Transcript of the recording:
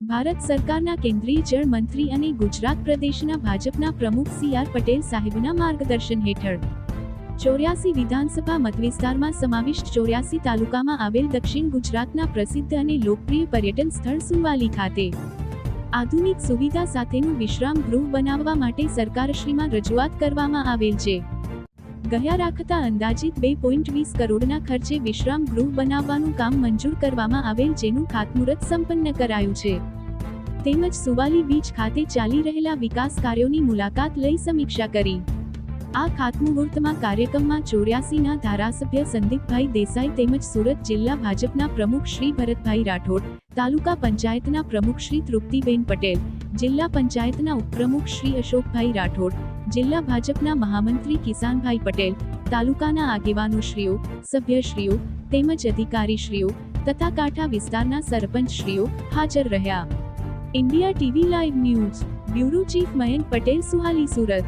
ભારત સરકારના કેન્દ્રીય જળ મંત્રી અને ગુજરાત પ્રદેશના ભાજપના પ્રમુખ સી આર પટેલ સાહેબના માર્ગદર્શન હેઠળ ચોર્યાસી વિધાનસભા મતવિસ્તારમાં સમાવિષ્ટ ચોર્યાસી તાલુકામાં આવેલ દક્ષિણ ગુજરાતના પ્રસિદ્ધ અને લોકપ્રિય પર્યટન સ્થળ સુવાલી ખાતે આધુનિક સુવિધા સાથેનું વિશ્રામ ગૃહ બનાવવા માટે સરકારશ્રીમાં રજૂઆત કરવામાં આવેલ છે. ગયા રાખતા અંદાજિત બે પોઈન્ટ વીસ કરોડના ખર્ચે વિશ્રામ ગૃહ બનાવવાનું કામ મંજૂર કરવામાં આવેલ જેનું ખાતમુહૂર્ત સંપન્ન કરાયું છે. તેમજ સુવાલી બીચ ખાતે ચાલી રહેલા વિકાસ કાર્યોની મુલાકાત લઈ સમીક્ષા કરી. આ ખાતમુહૂર્તમાં કાર્યક્રમમાં ચોર્યાસીના ધારાસભ્ય સંદીપભાઈ દેસાઈ તેમજ સુરત જિલ્લા ભાજપના પ્રમુખ શ્રી ભરતભાઈ રાઠોડ, તાલુકા પંચાયતના પ્રમુખ શ્રી તૃપ્તિબેન પટેલ જિલ્લા પંચાયતના ઉપપ્રમુખ શ્રી અશોકભાઈ રાઠોડ, જિલ્લા ભાજપના મહામંત્રી કિસાનભાઈ પટેલ, તાલુકાના આગેવાનોશ્રીઓ, સભ્યશ્રીઓ, તેમજ અધિકારીશ્રીઓ તથા કાંઠા વિસ્તારના સરપંચશ્રીઓ હાજર રહ્યા. India TV live news, bureau chief Mayank Patel, Suhali Surat.